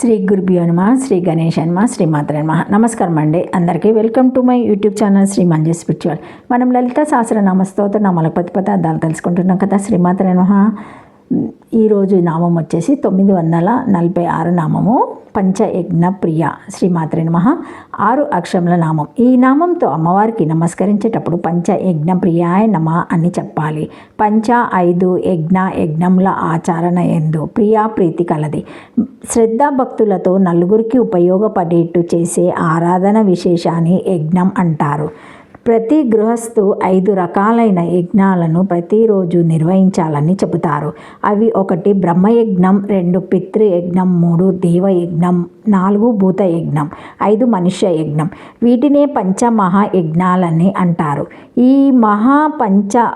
శ్రీ గురుభ్యో నమ శ్రీ గణేష్ నమ శ్రీ మాత్ర నమ. నమస్కారం అండి. అందరికీ welcome to my YouTube channel Sri Manju spiritual. మనం లలిత సహస్ర నామస్తోత నామల పదార్థాలు తెలుసుకుంటున్నాం కదా శ్రీమాత్ర నమ. ఈరోజు నామం వచ్చేసి తొమ్మిది వందల నలభై ఆరు నామము పంచయజ్ఞ ప్రియ శ్రీమాత్రి నమ. ఆరు అక్షరముల నామం. ఈ నామంతో అమ్మవారికి నమస్కరించేటప్పుడు పంచయజ్ఞ ప్రియాయ నమ అని చెప్పాలి. పంచ ఐదు యజ్ఞ యజ్ఞముల ఆచరణ ఎందు ప్రియా ప్రీతి కలది. భక్తులతో నలుగురికి ఉపయోగపడేట్టు చేసే ఆరాధన విశేషాన్ని యజ్ఞం అంటారు. ప్రతి గృహస్థు ఐదు రకాలైన యజ్ఞాలను ప్రతిరోజు నిర్వహించాలని చెబుతారు. అవి ఒకటి బ్రహ్మయజ్ఞం రెండు పితృయజ్ఞం మూడు దేవయజ్ఞం నాలుగు భూత యజ్ఞం ఐదు మనుష్య యజ్ఞం వీటినే పంచమహాయజ్ఞాలని అంటారు. ఈ మహా పంచ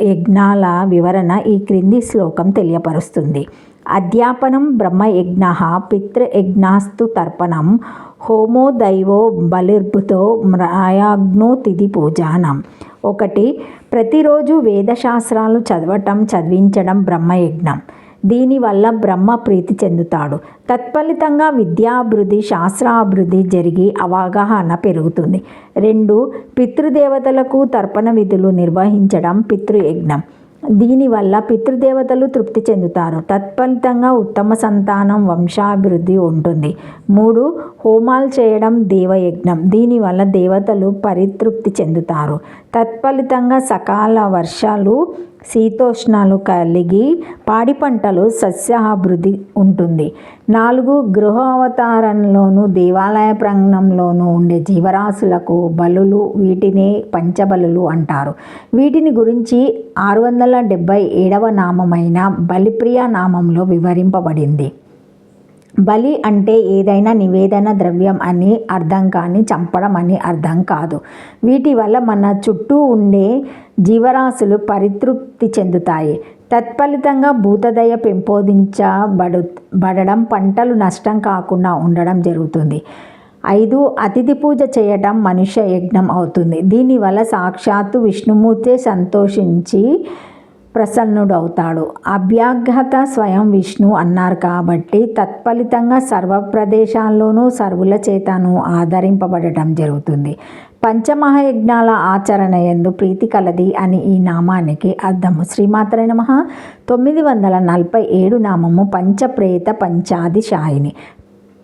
యజ్ఞాల వివరణ ఈ క్రింది శ్లోకం తెలియపరుస్తుంది. అధ్యాపనం బ్రహ్మయజ్ఞ పితృయజ్ఞాస్తు తర్పణం హోమో దైవో బలిర్భుతో మ్రాయాగ్నో తిథి పూజానం. ఒకటి ప్రతిరోజు వేదశాస్త్రాలు చదవటం చదివించడం బ్రహ్మయజ్ఞం. దీనివల్ల బ్రహ్మ ప్రీతి చెందుతాడు. తత్ఫలితంగా విద్యాభివృద్ధి శాస్త్రాభివృద్ధి జరిగి అవగాహన పెరుగుతుంది. రెండు పితృదేవతలకు తర్పణ విధులు నిర్వహించడం పితృయజ్ఞం. దీనివల్ల పితృదేవతలు తృప్తి చెందుతారు. తత్ఫలితంగా ఉత్తమ సంతానం వంశాభివృద్ధి ఉంటుంది. మూడు హోమాలు చేయడం దేవయజ్ఞం. దీనివల్ల దేవతలు పరితృప్తి చెందుతారు. తత్ఫలితంగా సకాల వర్షాలు శీతోష్ణాలు కలిగి పాడి పంటలు సస్యాభివృద్ధి ఉంటుంది. నాలుగు గృహావతారంలోను దేవాలయ ప్రాంగణంలోనూ ఉండే జీవరాశులకు బలులు వీటినే పంచబలులు అంటారు. వీటిని గురించి ఆరు వందల డెబ్భై ఏడవ నామమైన బలిప్రియ నామంలో వివరింపబడింది. బలి అంటే ఏదైనా నివేదన ద్రవ్యం అని అర్థం కానీ చంపడం అని అర్థం కాదు. వీటి వల్ల మన చుట్టూ ఉండే జీవరాశులు పరితృప్తి చెందుతాయి. తత్ఫలితంగా భూతదయ పెంపొందించబడు బడడం పంటలు నష్టం కాకుండా ఉండడం జరుగుతుంది. ఐదు అతిథి పూజ చేయడం మనుష్య యజ్ఞం అవుతుంది. దీనివల్ల సాక్షాత్తు విష్ణుమూర్తి సంతోషించి ప్రసన్నుడవుతాడు. అభ్యాఘత స్వయం విష్ణు అన్నారు కాబట్టి తత్ఫలితంగా సర్వ ప్రదేశాల్లోనూ సర్వుల చేతను ఆదరింపబడటం జరుగుతుంది. పంచమహాయజ్ఞాల ఆచరణ ఎందు ప్రీతి కలది అని ఈ నామానికి అర్థము. శ్రీమాత్ర నమ. తొమ్మిది వందల నలభై ఏడు నామము పంచప్రేత పంచాది శాయిని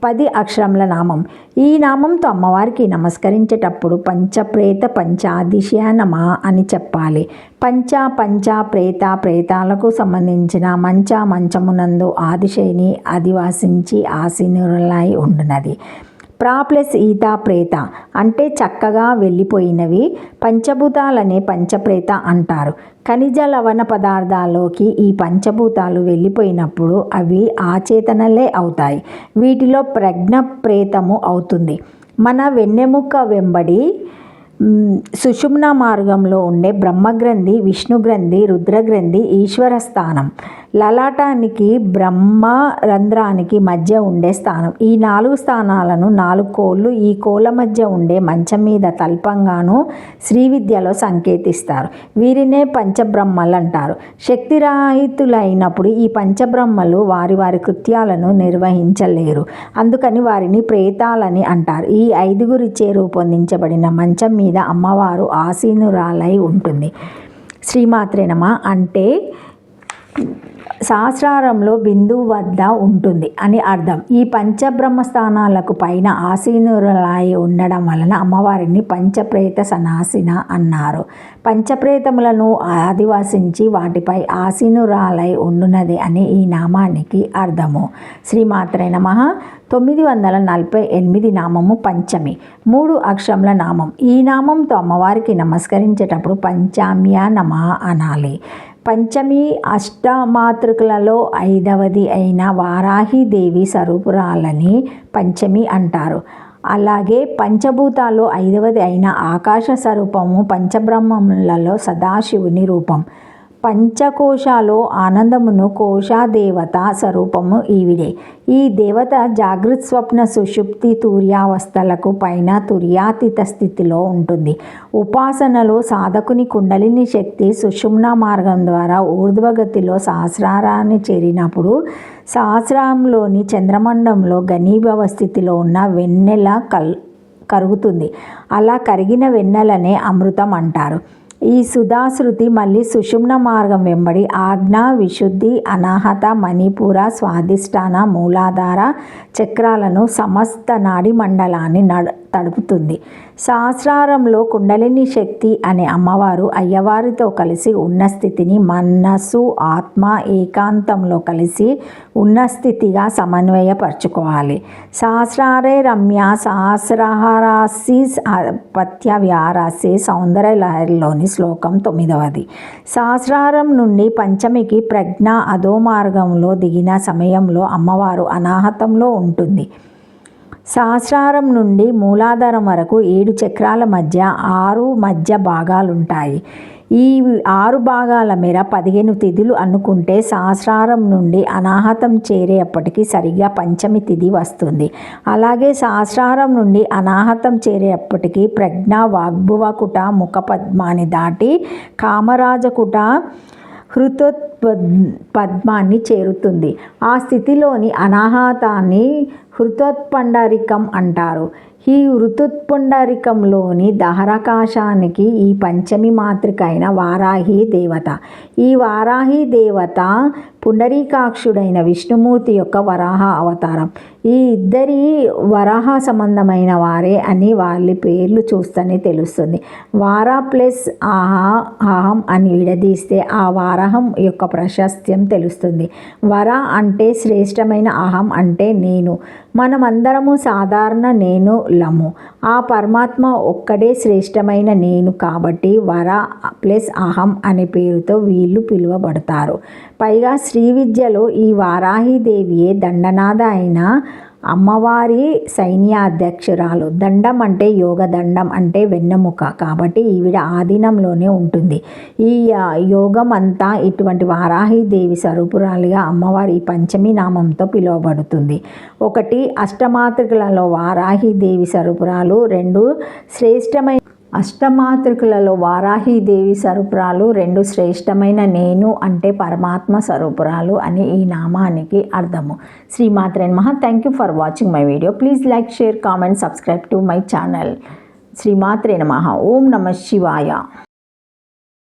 పది అక్షరముల నామం. ఈ నామంతో అమ్మవారికి నమస్కరించేటప్పుడు పంచప్రేత పంచాదిశ నమ అని చెప్పాలి. పంచ పంచ ప్రేత ప్రేతాలకు సంబంధించిన మంచ మంచమునందు ఆదిశైని అధివాసించి ఆశీనులై ఉండునది. ప్రా ప్లస్ ఈత ప్రేత అంటే చక్కగా వెళ్ళిపోయినవి పంచభూతాలనే పంచప్రేత అంటారు. ఖనిజ లవణ పదార్థాల్లోకి ఈ పంచభూతాలు వెళ్ళిపోయినప్పుడు అవి ఆచేతనలే అవుతాయి. వీటిలో ప్రజ్ఞ ప్రేతము అవుతుంది. మన వెన్నెముక వెంబడి సుషుమ్న మార్గంలో ఉండే బ్రహ్మగ్రంథి విష్ణుగ్రంథి రుద్రగ్రంథి ఈశ్వర స్థానం. లలాటానికి బ్రహ్మ రంధ్రానికి మధ్య ఉండే స్థానం. ఈ నాలుగు స్థానాలను నాలుగు కోళ్ళు ఈ కోళ్ళ మధ్య ఉండే మంచం మీద తల్పంగాను శ్రీ విద్యలో సంకేతిస్తారు. వీరినే పంచబ్రహ్మలు అంటారు. శక్తిరాహితులైనప్పుడు ఈ పంచబ్రహ్మలు వారి వారి కృత్యాలను నిర్వహించలేరు. అందుకని వారిని ప్రేతాలని అంటారు. ఈ ఐదుగురిచే రూపొందించబడిన మంచం మీద అమ్మవారు ఆసీనురాలై ఉంటుంది. శ్రీమాత్రేనమ అంటే సహస్రారంలో బిందువు వద్ద ఉంటుంది అని అర్థం. ఈ పంచబ్రహ్మ స్థానాలకు పైన ఆసీనురాయి ఉండడం వలన అమ్మవారిని పంచప్రేత సనాసిన అన్నారు. పంచప్రేతములను ఆదివాసించి వాటిపై ఆసీనురాలై ఉండునది అని ఈ నామానికి అర్థము. శ్రీమాత్రే నమ. తొమ్మిది వందల నలభై ఎనిమిది నామము పంచమి. మూడు అక్షముల నామం. ఈ నామంతో అమ్మవారికి నమస్కరించేటప్పుడు పంచామ్య నమ అనాలి. పంచమి అష్టమాతృకులలో ఐదవది అయిన వారాహిదేవి స్వరూపురాలని పంచమి అంటారు. అలాగే పంచభూతాలు ఐదవది అయిన ఆకాశ స్వరూపము పంచబ్రహ్మములలో సదాశివుని రూపం. పంచకోశాలో ఆనందమును కోశాదేవత స్వరూపము ఈవిడే. ఈ దేవత జాగృత్ స్వప్న సుషుప్తి తూర్యావస్థలకు పైన తుర్యాతీత స్థితిలో ఉంటుంది. ఉపాసనలో సాధకుని కుండలిని శక్తి సుషుమ్న మార్గం ద్వారా ఊర్ధ్వగతిలో సహస్రారాన్ని చేరినప్పుడు సహస్రంలోని చంద్రమండంలో ఘనీభవ స్థితిలో ఉన్న వెన్నెల కల్ కరుగుతుంది. అలా కరిగిన వెన్నెలనే అమృతం అంటారు. ఈ సుధాశృతి మళ్ళీ సుషుమ్న మార్గం వెంబడి ఆజ్ఞ విశుద్ధి అనాహత మణిపుర స్వాధిష్టాన మూలాధార చక్రాలను సమస్త నాడి మండలాన్ని నడ తడుపుతుంది. సహస్రారంలో కుండలిని శక్తి అనే అమ్మవారు అయ్యవారితో కలిసి ఉన్న స్థితిని మనస్సు ఆత్మ ఏకాంతంలో కలిసి ఉన్న స్థితిగా సమన్వయపరచుకోవాలి. సహస్రారే రమ్య సహస్రహారాసి పత్య వ్యారాసి సౌందర్య లహరిలోని శ్లోకం తొమ్మిదవది. సహస్రారం నుండి పంచమికి ప్రజ్ఞ అధో మార్గంలో దిగిన సమయంలో అమ్మవారు అనాహతంలో ఉంటుంది. సహస్రారం నుండి మూలాధారం వరకు ఏడు చక్రాల మధ్య ఆరు మధ్య భాగాలుంటాయి. ఈ ఆరు భాగాల మేర పదిహేను తిథులు అనుకుంటే సహస్రారం నుండి అనాహతం చేరేటప్పటికి సరిగ్గా పంచమి తిథి వస్తుంది. అలాగే సహస్రారం నుండి అనాహతం చేరేటప్పటికి ప్రజ్ఞ వాగ్భువకుట ముఖపద్మాన్ని దాటి కామరాజకుట హృతోత్పద్ పద్మాన్ని చేరుతుంది. ఆ స్థితిలోని అనాహతాన్ని హృతోత్పండరికం అంటారు. ఈ ఋతుత్పుండరికంలోని దహరకాశానికి ఈ పంచమి మాతృక అయిన వారాహి దేవత. ఈ వారాహి దేవత పుండరీకాక్షుడైన విష్ణుమూర్తి యొక్క వరాహ అవతారం. ఈ ఇద్దరి వరాహ సంబంధమైన వారే అని వాళ్ళ పేర్లు చూస్తేనే తెలుస్తుంది. వారా ప్లస్ ఆహా అహం అని విడదీస్తే ఆ వారహం యొక్క ప్రశస్త్యం తెలుస్తుంది. వర అంటే శ్రేష్టమైన అహం అంటే నేను. మనమందరము సాధారణ నేను లము. ఆ పరమాత్మ ఒక్కడే శ్రేష్టమైన నేను కాబట్టి వర ప్లస్ అహం అనే పేరుతో వీళ్ళు పిలువబడతారు. పైగా శ్రీ విద్యలో ఈ వారాహిదేవియే దండనాథ అయిన అమ్మవారి సైన్యాధ్యక్షురాలు. దండం అంటే యోగ దండం అంటే వెన్నెముక. కాబట్టి ఈవిడ ఆధీనంలోనే ఉంటుంది. ఈ యోగం అంతా ఇటువంటి వారాహిదేవి స్వరూపురాలుగా అమ్మవారి పంచమి నామంతో పిలువబడుతుంది. ఒకటి అష్టమాతృకలలో వారాహిదేవి స్వరూపురాలు. రెండు శ్రేష్టమైన అష్టమాతృకులలో వారాహీదేవి స్వరూపురాలు రెండు శ్రేష్టమైన నేను అంటే పరమాత్మ స్వరూపురాలు అని ఈ నామానికి అర్థము. శ్రీమాత్రే మహా thank you for watching my video please like share comment subscribe to my channel శ్రీమాత్రే నమ. ఓం నమ శివాయ.